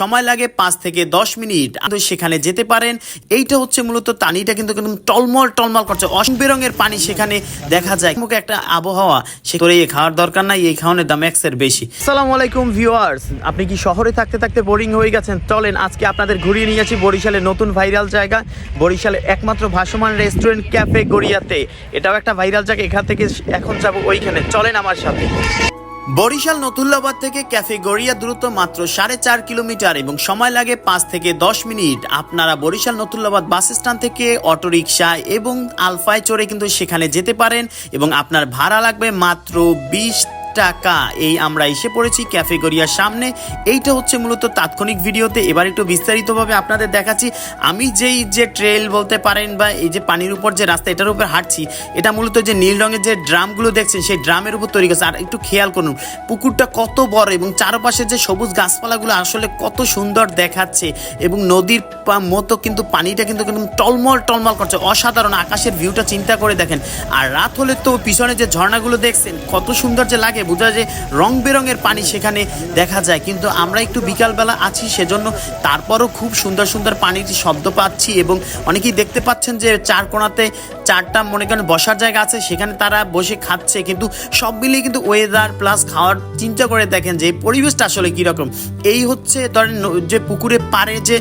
সময় লাগে পাঁচ থেকে দশ মিনিট। সেখানে যেতে পারেন। এইটা হচ্ছে মূলত পানিটা কিন্তু টলমল টলমল করছে। অসং বেরঙের পানি সেখানে দেখা যায়। মুখে একটা আবহাওয়া, সে করে এই খাওয়ার দরকার নাই। এই খাওয়ানোর দাম এক্সের বেশি। আসসালামু আলাইকুম ভিউয়ার্স। আপনি কি শহরে থাকতে থাকতে বোরিং হয়ে গেছেন? চলেন, আজকে আপনাদের ঘুরিয়ে নিয়ে যাচ্ছি বরিশালের নতুন ভাইরাল জায়গা। বরিশালের একমাত্র ভাসমান রেস্টুরেন্ট, ক্যাফে গড়িয়াতে। এটাও একটা ভাইরাল জায়গা। এখান থেকে এখন যাব ওইখানে। চলেন আমার সাথে। বরিশাল নতুল্লাবাদ থেকে ক্যাফে গড়িয়া দূরত্ব মাত্র সাড়ে চার কিলোমিটার এবং সময় লাগে পাঁচ থেকে দশ মিনিট। আপনারা বরিশাল নতুল্লাবাদ বাস স্ট্যান্ড থেকে অটোরিকশা এবং আলফায় চড়ে কিন্তু সেখানে যেতে পারেন এবং আপনার ভাড়া লাগবে মাত্র বিশ টাকা। এই আমরা এসে পড়েছি ক্যাফে গড়িয়ার সামনে। এইটা হচ্ছে মূলত তাৎক্ষণিক ভিডিওতে। এবার একটু বিস্তারিতভাবে আপনাদের দেখাচ্ছি। আমি যেই যে ট্রেল বলতে পারেন বা এই যে পানির উপর যে রাস্তা, এটার উপর হাঁটছি, এটা মূলত যে নীল রঙের যে ড্রামগুলো দেখছেন, সেই ড্রামের উপর তৈরি করছে আর একটু খেয়াল করুন, পুকুরটা কত বড় এবং চারপাশে যে সবুজ গাছপালাগুলো আসলে কত সুন্দর দেখাচ্ছে এবং নদীর মতো কিন্তু পানিটা কিন্তু টলমল টলমল করছে। অসাধারণ আকাশের ভিউটা চিন্তা করে দেখেন। আর রাত হলে তো পিছনে যে ঝর্ণাগুলো দেখছেন, কত সুন্দর যে লাগে। বোঝা যায় রং বেরঙের পানি সেখানে দেখা যায়। কিন্তু আমরা একটু বিকালবেলা আছি, সেজন্য তারপরও খুব সুন্দর সুন্দর পানির শব্দ পাচ্ছি এবং অনেকেই দেখতে পাচ্ছেন যে চার কোণাতে চারটা মনে করেন বসার জায়গা আছে, সেখানে তারা বসে খাচ্ছে। কিন্তু সব মিলিয়ে কিন্তু ওয়েদার প্লাস খাওয়ার চিন্তা করে দেখেন যে পরিবেশটা আসলে কীরকম। এই হচ্ছে ধরেন যে পুকুরে পাড়ে যে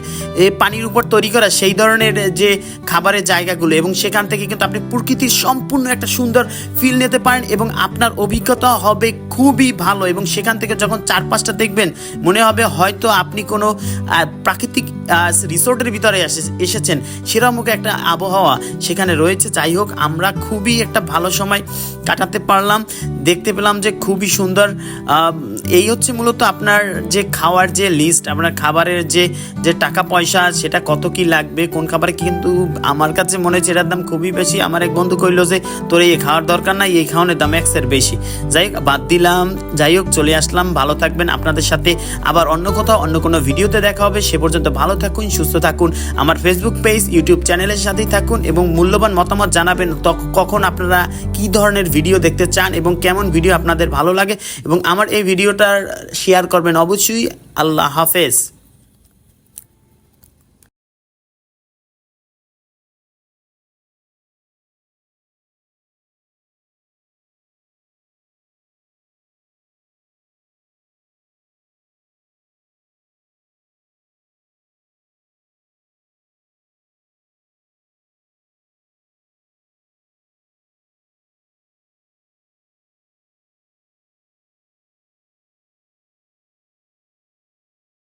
পানির উপর তৈরি করা সেই ধরনের যে খাবারের জায়গাগুলো এবং সেখান থেকে কিন্তু আপনি প্রকৃতির সম্পূর্ণ একটা সুন্দর ফিল নিতে পারেন এবং আপনার অভিজ্ঞতা হবে খুবই ভালো এবং সেখান থেকে যখন চারপাশটা দেখবেন মনে হবে হয়তো আপনি কোনো প্রাকৃতিক রিসোর্টের ভিতরে এসে- এসেছেন। সেরকম একটা আবহাওয়া সেখানে রয়েছে। যাই হোক, আমরা খুবই একটা ভালো সময় কাটাতে পারলাম। দেখতে পেলাম যে খুবই সুন্দর এই হচ্ছে মূলত আপনার যে খাওয়ার যে লিস্ট আপনার খাবারের যে যে টাকা পয়সা, সেটা কত কি লাগবে, কোন খাবারে কিন্তু আমার কাছে মনে হচ্ছে এটার দাম খুবই বেশি। আমার এক বন্ধু কইলো যে, তোর এই খাওয়ার দরকার নাই, এই খাওয়ানোর দাম এক্সের বেশি। যাই হোক, বাদ দিলাম। যাই হোক, চলে আসলাম। ভালো থাকবেন আপনাদের সাথে। আবার অন্য কোথাও, অন্য কোনো ভিডিওতে দেখা হবে। সে পর্যন্ত ভালো থাকুন, সুস্থ থাকুন। আমার ফেসবুক পেজ ইউটিউব চ্যানেলের সাথেই থাকুন এবং মূল্যবান মতামত জানাবেন কখন আপনারা কি ধরনের ভিডিও দেখতে চান এবং কেমন ভিডিও আপনাদের ভালো লাগে এবং আমার এই ভিডিওটার শেয়ার করবেন। অবশ্যই আল্লাহ হাফেজ।